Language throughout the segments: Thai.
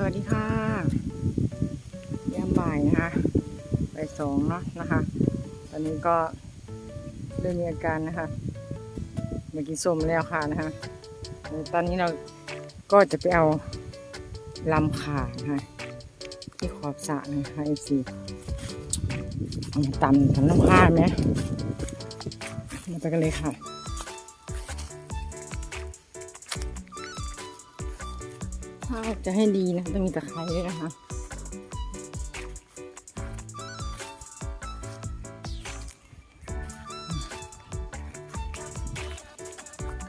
สวัสดีค่ะยามบ่ายนะคะบ่ายสองเนาะนะคะ ตอนนี้ก็เริ่มมีอาการนะคะเมื่อกี้ส้มแล้วค่ะนะคะตอนนี้เราก็จะไปเอาลำขานะคะที่ขอบสระนะคะไอซีตำทำน้ำข้าไหมมาไปกันเลยค่ะ ถ้าจะให้ดีนะต้องมีตะไคร้ด้วยนะคะ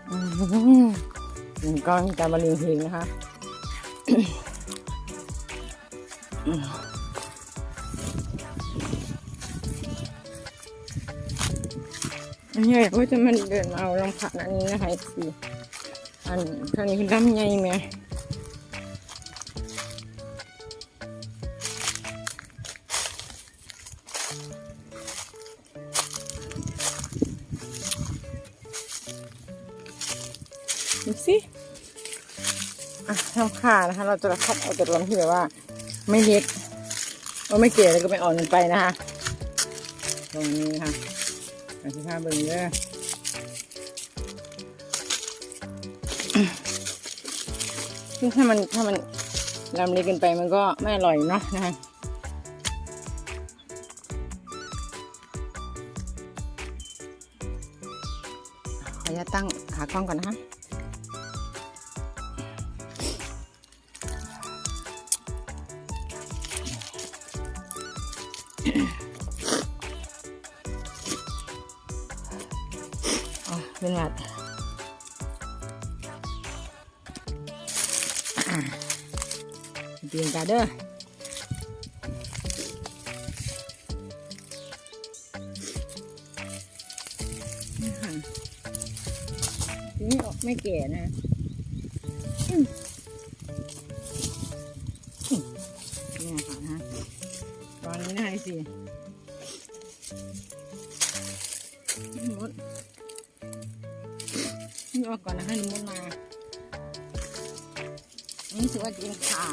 อืมนี่ก็มีการบรรเลงเพลงนะคะอันนี้ก็จะมันเดินเอาลำผักอันนี้นะคะสิอันเท่านี้คือดำใหญ่ไหม อะทำขานะคะ เราจะคัดเอาแต่ลำที่แบบว่า ไม่เล็กเราไม่เกลี่ยแล้วก็ไม่อ่อนเกินไปนะคะ ตรงนี้นะคะอธิภาเบิ่งเด้อซึ่งถ้ามันถ้ามันลำเล็กเกินไปมันก็ไม่อร่อยเนาะนะคะขออนุญาตตั้งขากล้องก่อนนะคะ เป็นหวัดอะเตรียมกันเด้อนี่นี่ออกไม่แก่นะนี่ค่ะนะตอนนี้ไอ้สิ ออกก่อนนะคะนี่มดมานนี่ถือว่าจะเป็นขา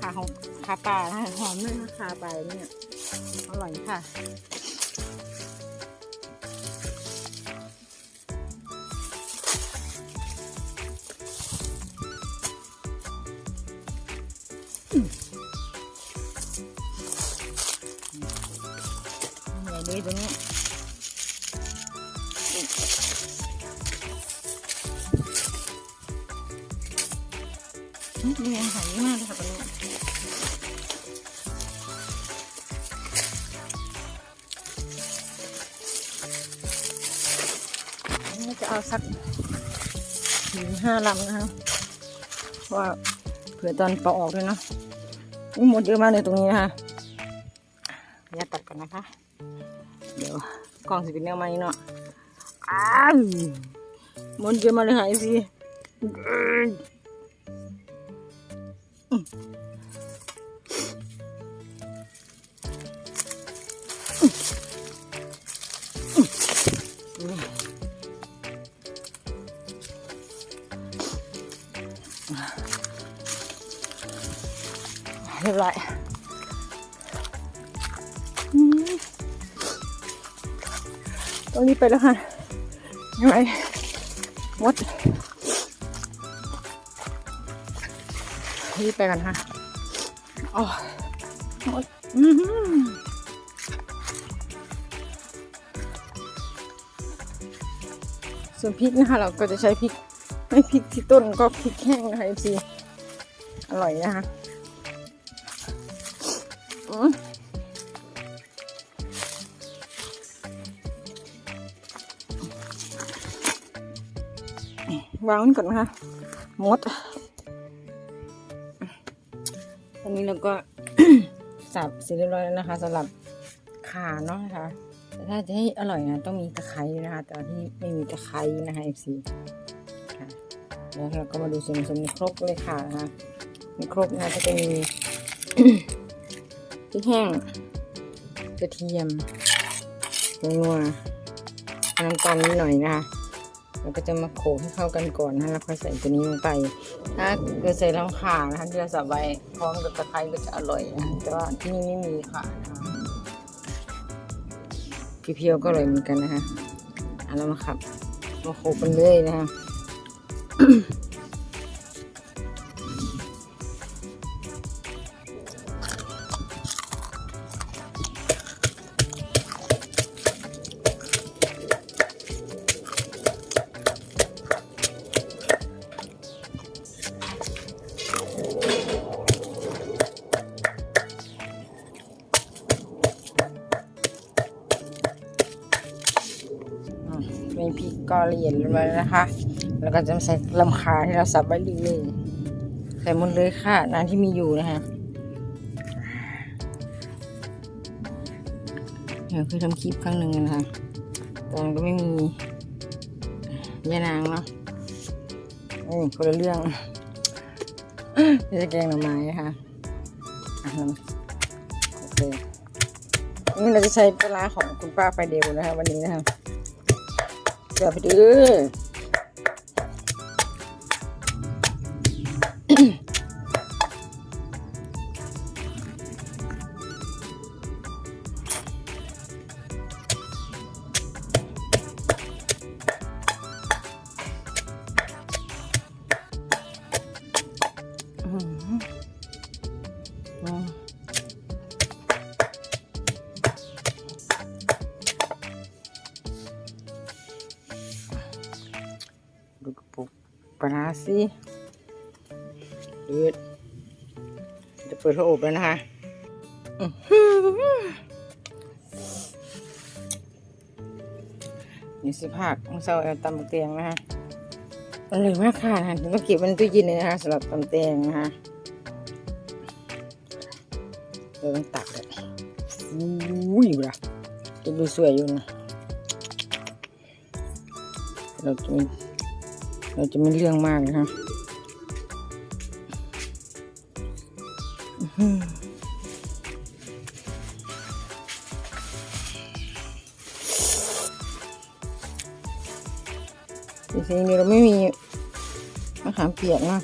ขาของขาปลานะหอมด้วยนะขาปลาเนี่ยอร่อยค่ะใหญ่เลยตัวเนี้ นี่แรงหายมากเลยค่ะตัวนี้อันนี้จะเอาสักถึงห้าลำนะคะเพราะว่าเผื่อตอนปอออกด้วยเนาะนี่หมดเยอะมากเลยตรงนี้นะคะอย่าตัดก่อนนะคะ เดี๋ยวกล้องสิเป็นแนวใหมเนาะอ้าวหมันเยอะมากเลยหายสิ เรียบร้อยตรงนี้ไปแล้วค่ะยังไงมด รีบไปกันค่ะอ๋อมดอือหือส่วนพริกนะคะเราก็จะใช้พริกไม่พริกที่ต้นก็พริกแห้งนะคะ FC อร่อยนะคะอืมวางไว้ก่อนนะคะมดต อนนี้เราก็สับเสร็จเรียบร้อยแล้วนะคะสำหรับขาเนาะนะคะแต่ถ้าจะให้อร่อยนะต้องมีตะไคร้นะคะ แต่ที่ไม่มีตะไคร้นะคะ FC ค่ะแล้วเราก็มาดูส่วนผสมครกเลยค่ะนะคะในครกนะคะก็จะมีพริกแห้งกระเทียมงนัวน้ำตาลนิดหน่อยนะคะ แล้วก็จะมาโขลกให้เข้ากันก่อนนะแล้วค่อยใส่ตัวนี้ลงไป ถ้าเกิดใส่ลำขานะคะที่เราสับไว้พร้อมกับตะไคร้ก็จะอร่อยนะแต่ว่าที่นี่ไม่มีค่ะนะคะเพียวๆก็อร่อยเหมือนกันนะคะเอาแล้วมาขับมาโขลกกันเลยนะคะ ก็ละเอียดลงไปแล้วนะคะ แล้วก็จะใส่ลำคาที่เราสับไว้เลยใส่หมดเลยค่ะน้ำที่มีอยู่นะคะเดี๋ยวเคยทำคลิปครั้งหนึ่งนะคะตอนก็ไม่มีแม่นางเนาะอืมคนละเรื่องนี่จะแกงหน่อไม้นะคะอะนี่เราจะใช้ปลาของคุณป้าไฟเดลนะคะวันนี้นะคะ เดี๋ยวไปดูอื้อ ปลาสิเดือดจะเปิดพระอบแล้วนะคะนี่สิภาคของเซาแอลตำเตียงนะคะอร่อยมากค่ะถึงต้องเก็บไว้ในตู้เย็นเลยนะคะสำหรับตำเตียงนะคะเดี๋ยวต้องตักเลยอุ้ยว่ะจะดูสวยอยู่นะเราจะมี เราจะไม่เรื่องมากนะคะอื้อหือจริงๆเราไม่มีมะขามเปียกเนาะ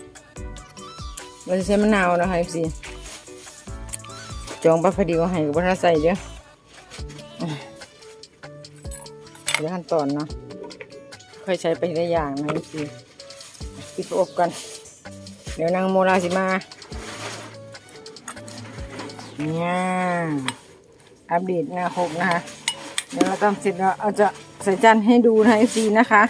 เราจะใช้มะนาวนะคะสิจองปลาพอดีก็ให้กับปลาใส่เด้อะเดี๋ยวขั้นตอนเนาะค่อยใช้ไปได้อย่างนะพี่ ปิดอบกัน เดี๋ยวนางโมราสิมาเนี่ยอัปเดตหน้าหกนะคะ เดี๋ยวเราทำเสร็จแล้วเอาจะใส่จานให้ดูนะซีนะคะ